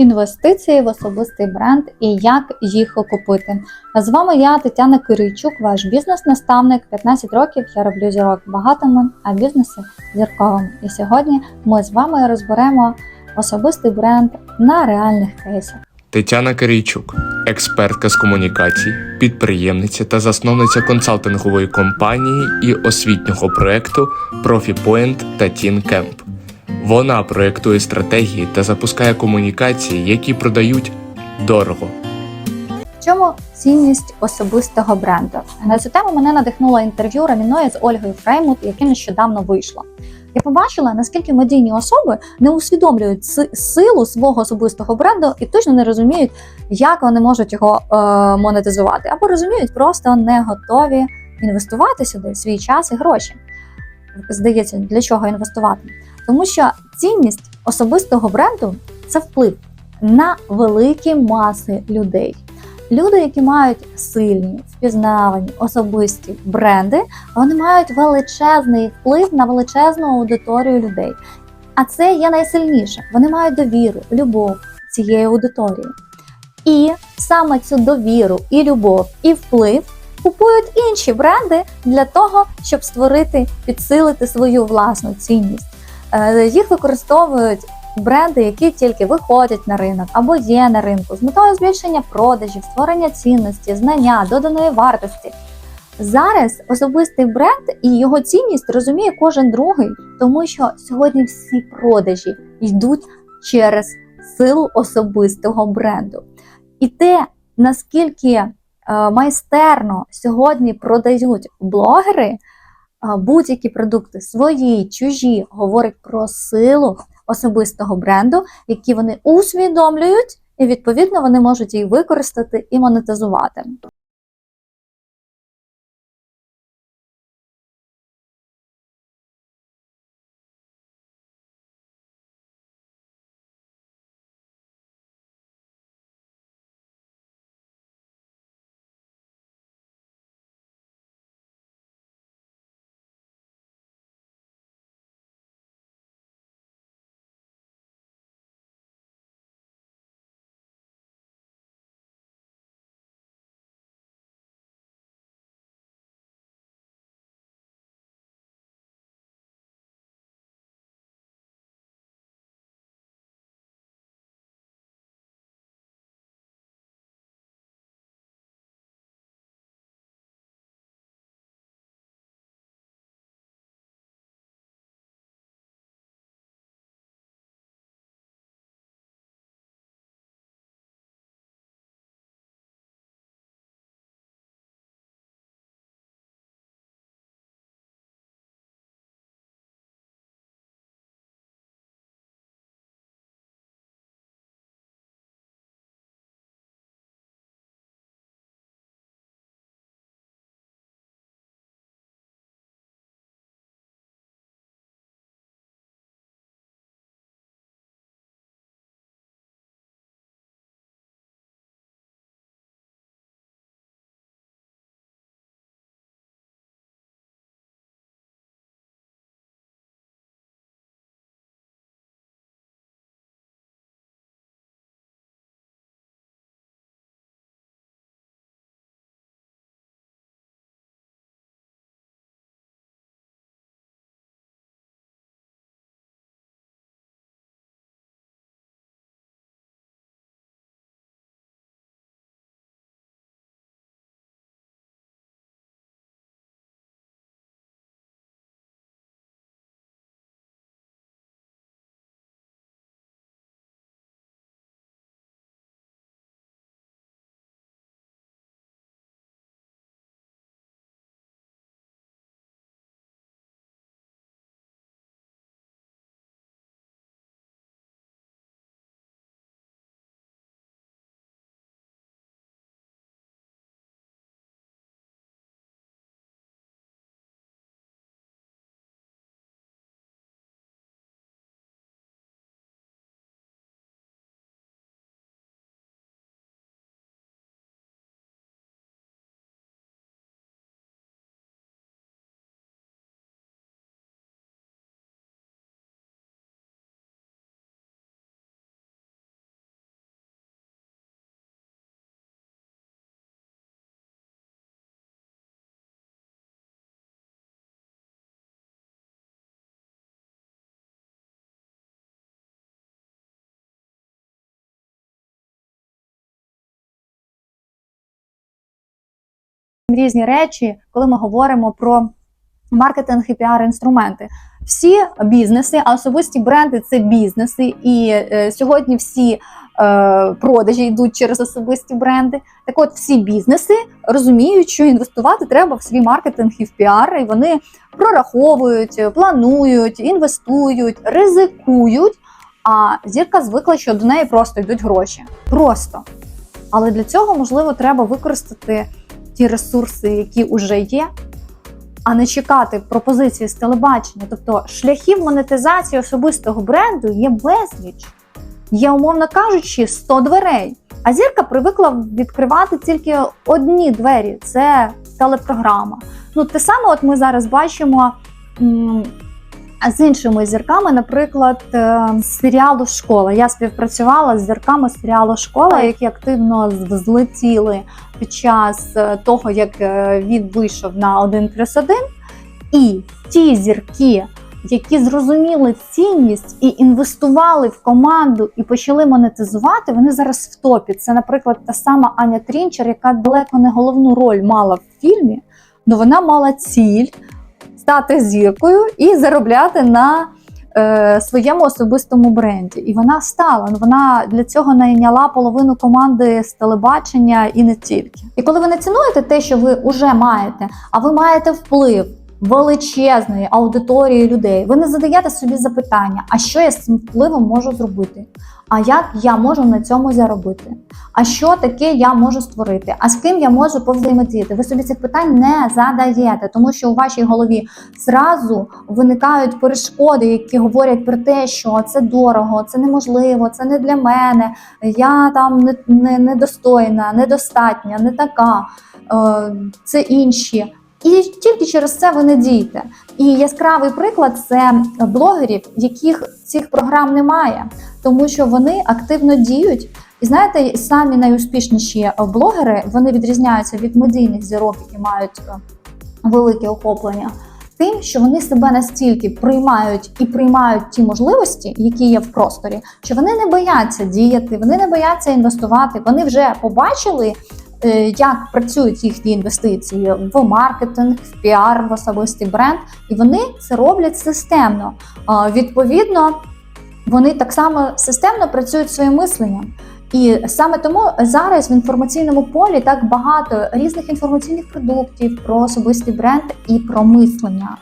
інвестиції в особистий бренд і як їх окупити. З вами я, Тетяна Кирийчук, ваш бізнес-наставник. 15 років я роблю зірок багатими, а бізнеси зірковими. І сьогодні ми з вами розберемо особистий бренд на реальних кейсах. Тетяна Кирійчук, експертка з комунікацій, підприємниця та засновниця консалтингової компанії і освітнього проекту ProfiPoint та TeenCamp. Вона проєктує стратегії та запускає комунікації, які продають дорого. В чому цінність особистого бренду? На цю тему мене надихнуло інтерв'ю Раміної з Ольгою Фреймут, яке нещодавно вийшло. Я побачила, наскільки медійні особи не усвідомлюють силу свого особистого бренду і точно не розуміють, як вони можуть його е, монетизувати, або розуміють, просто не готові інвестувати сюди свій час і гроші. Здається, для чого інвестувати? Тому що цінність особистого бренду це вплив на великі маси людей. Люди, які мають сильні, впізнавані, особисті бренди, вони мають величезний вплив на величезну аудиторію людей. А це є найсильніше. Вони мають довіру, любов цієї аудиторії. І саме цю довіру, і любов, і вплив купують інші бренди для того, щоб створити, підсилити свою власну цінність. Е, Їх використовують бренди, які тільки виходять на ринок або є на ринку з метою збільшення продажів, створення цінності, знання, доданої вартості. Зараз особистий бренд і його цінність розуміє кожен другий, тому що сьогодні всі продажі йдуть через силу особистого бренду. І те, наскільки е, майстерно сьогодні продають блогери будь-які продукти свої, чужі, говорить про силу особистого бренду, які вони усвідомлюють, і відповідно вони можуть її використати і монетизувати. Різні речі, коли ми говоримо про маркетинг і піар-інструменти. Всі бізнеси, а особисті бренди це бізнеси, і е, сьогодні всі е, продажі йдуть через особисті бренди. Так от всі бізнеси розуміють, що інвестувати треба в свій маркетинг і в піар, і вони прораховують, планують, інвестують, ризикують. А зірка звикла, що до неї просто йдуть гроші. Просто. Але для цього, можливо, треба використати ті ресурси, які вже є, а не чекати пропозиції з телебачення. Тобто шляхів монетизації особистого бренду є безліч. Є, умовно кажучи, 100 дверей. А зірка привикла відкривати тільки одні двері це телепрограма. Ну, те саме, от ми зараз бачимо з іншими зірками, наприклад, е, серіалу Школа. Я співпрацювала з зірками серіалу Школа, які активно з- злетіли під час е, того, як е, він вийшов на 1 плюс 1. І ті зірки, які зрозуміли цінність і інвестували в команду і почали монетизувати, вони зараз в топі. Це, наприклад, та сама Аня Трінчер, яка далеко не головну роль мала в фільмі, але вона мала ціль стати зіркою і заробляти на е, своєму особистому бренді. І вона стала. Вона для цього найняла половину команди з телебачення і не тільки. І коли ви не цінуєте те, що ви вже маєте, а ви маєте вплив. Величезної аудиторії людей, ви не задаєте собі запитання, а що я з цим впливом можу зробити? А як я можу на цьому заробити? А що таке я можу створити? А з ким я можу повзаємодіяти? Ви собі цих питань не задаєте, тому що у вашій голові зразу виникають перешкоди, які говорять про те, що це дорого, це неможливо, це не для мене, я там не, не, недостойна, недостатня, не така, е, це інші. І тільки через це ви не дієте. І яскравий приклад це блогерів, яких цих програм немає, тому що вони активно діють. І знаєте, самі найуспішніші блогери вони відрізняються від медійних зірок, які мають е, велике охоплення. Тим, що вони себе настільки приймають і приймають ті можливості, які є в просторі, що вони не бояться діяти, вони не бояться інвестувати. Вони вже побачили, як працюють їхні інвестиції в маркетинг, в піар, в особистий бренд, і вони це роблять системно. Відповідно, вони так само системно працюють своїм мисленням. І саме тому зараз в інформаційному полі так багато різних інформаційних продуктів про особистий бренд і про мислення.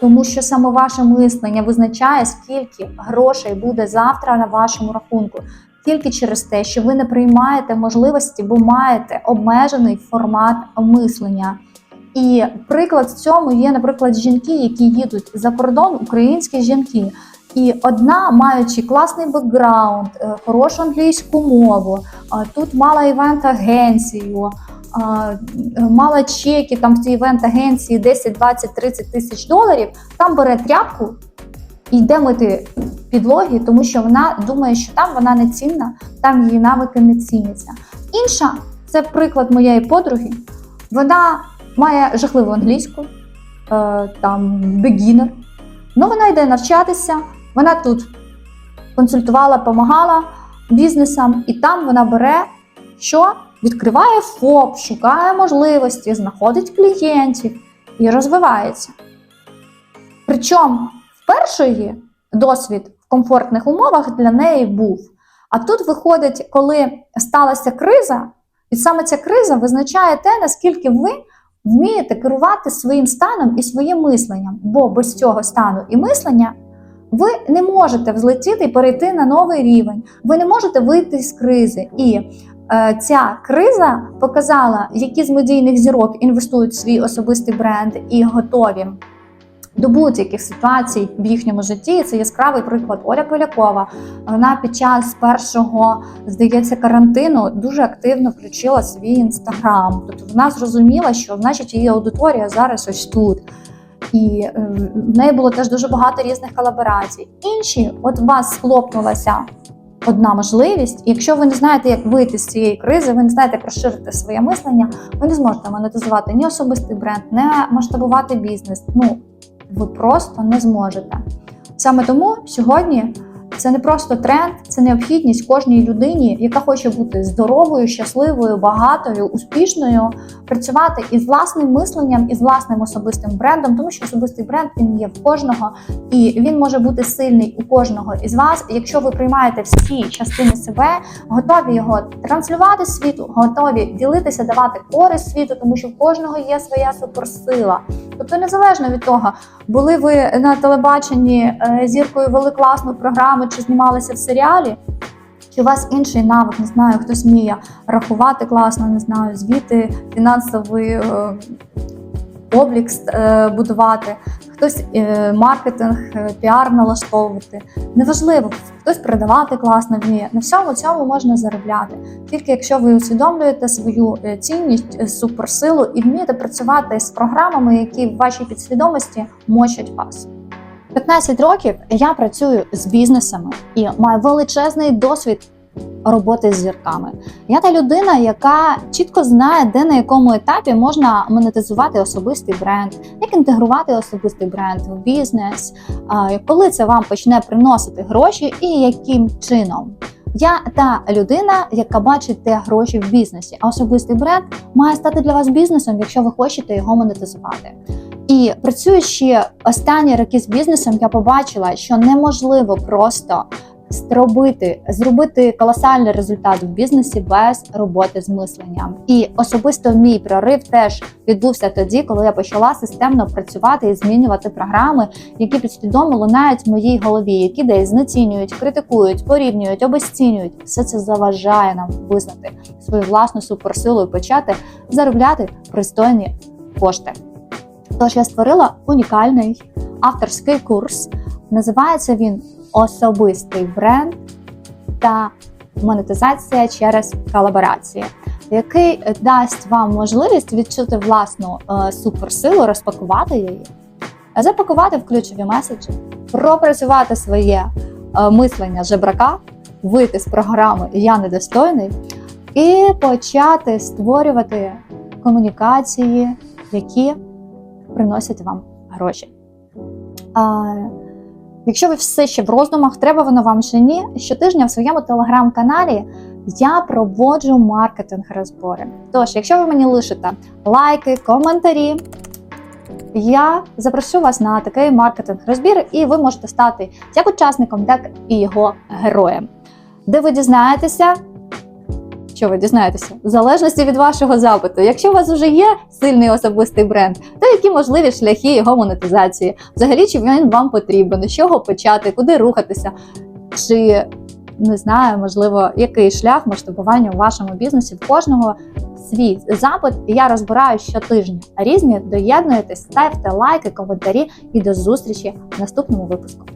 Тому що саме ваше мислення визначає, скільки грошей буде завтра на вашому рахунку, тільки через те, що ви не приймаєте можливості, бо маєте обмежений формат мислення. І приклад в цьому є, наприклад, жінки, які їдуть за кордон, українські жінки. І одна, маючи класний бекграунд, е, хорошу англійську мову, тут мала івент-агенцію, мала чеки там в цій івент-агенції 10, 20, 30 тисяч доларів, там бере тряпку йде мити підлоги, тому що вона думає, що там вона не цінна, там її навики не ціняться. Інша це приклад моєї подруги. Вона має жахливу англійську, е, там бегінер. Ну, вона йде навчатися, вона тут консультувала, допомагала бізнесам, і там вона бере, що відкриває ФОП, шукає можливості, знаходить клієнтів і розвивається. Причому першої досвід в комфортних умовах для неї був. А тут виходить, коли сталася криза, і саме ця криза визначає те, наскільки ви вмієте керувати своїм станом і своїм мисленням. Бо без цього стану і мислення ви не можете взлетіти і перейти на новий рівень. Ви не можете вийти з кризи. І е, ця криза показала, які з медійних зірок інвестують в свій особистий бренд і готові. До будь-яких ситуацій в їхньому житті це яскравий приклад Оля Полякова. Вона під час першого, здається, карантину дуже активно включила свій інстаграм. Тобто вона зрозуміла, що значить її аудиторія зараз ось тут. І е, в неї було теж дуже багато різних колаборацій. Інші, от у вас схлопнулася одна можливість, і якщо ви не знаєте, як вийти з цієї кризи, ви не знаєте, як розширити своє мислення, ви не зможете монетизувати ні особистий бренд, не масштабувати бізнес. Ну ви просто не зможете. Саме тому сьогодні Це не просто тренд, це необхідність кожній людині, яка хоче бути здоровою, щасливою, багатою, успішною, працювати із власним мисленням, із власним особистим брендом, тому що особистий бренд він є в кожного, і він може бути сильний у кожного із вас. Якщо ви приймаєте всі частини себе, готові його транслювати світу, готові ділитися, давати користь світу, тому що в кожного є своя суперсила. Тобто, незалежно від того, були ви на телебаченні е, зіркою вели класну програму чи знімалися в серіалі. Чи у вас інший навик, не знаю, хтось вміє рахувати класно, не знаю, звіти, фінансовий е, облік е, будувати, хтось е, маркетинг, е, піар налаштовувати. Неважливо, хтось продавати класно вміє. На всьому цьому можна заробляти. Тільки якщо ви усвідомлюєте свою цінність, суперсилу і вмієте працювати з програмами, які в вашій підсвідомості мочать вас. 15 років я працюю з бізнесами і маю величезний досвід роботи з зірками. Я та людина, яка чітко знає, де на якому етапі можна монетизувати особистий бренд, як інтегрувати особистий бренд в бізнес, коли це вам почне приносити гроші і яким чином. Я та людина, яка бачить те гроші в бізнесі, а особистий бренд має стати для вас бізнесом, якщо ви хочете його монетизувати. І працюючи останні роки з бізнесом, я побачила, що неможливо просто зробити, зробити колосальний результат в бізнесі без роботи з мисленням. І особисто мій прорив теж відбувся тоді, коли я почала системно працювати і змінювати програми, які підсвідомо лунають в моїй голові, які десь знецінюють, критикують, порівнюють, обесцінюють. Все це заважає нам визнати свою власну суперсилу і почати заробляти пристойні кошти. Тож я створила унікальний авторський курс. Називається він Особистий бренд та монетизація через колаборації, який дасть вам можливість відчути власну е, суперсилу, розпакувати її, запакувати в ключові меседжі, пропрацювати своє е, мислення жебрака, вийти з програми Я недостойний і почати створювати комунікації, які приносять вам гроші. Якщо ви все ще в роздумах, треба воно вам чи ні, щотижня в своєму телеграм-каналі я проводжу маркетинг розбори. Тож, якщо ви мені лишите лайки, коментарі, я запрошу вас на такий маркетинг розбір, і ви можете стати як учасником, так і його героєм, де ви дізнаєтеся. Що ви дізнаєтеся? В залежності від вашого запиту. Якщо у вас вже є сильний особистий бренд, то які можливі шляхи його монетизації? Взагалі, чи він вам потрібен, з чого почати, куди рухатися? Чи не знаю, можливо, який шлях масштабування у вашому бізнесі в кожного свій запит, я розбираю щотижня. Різні доєднуєтесь, ставте лайки, коментарі і до зустрічі в наступному випуску.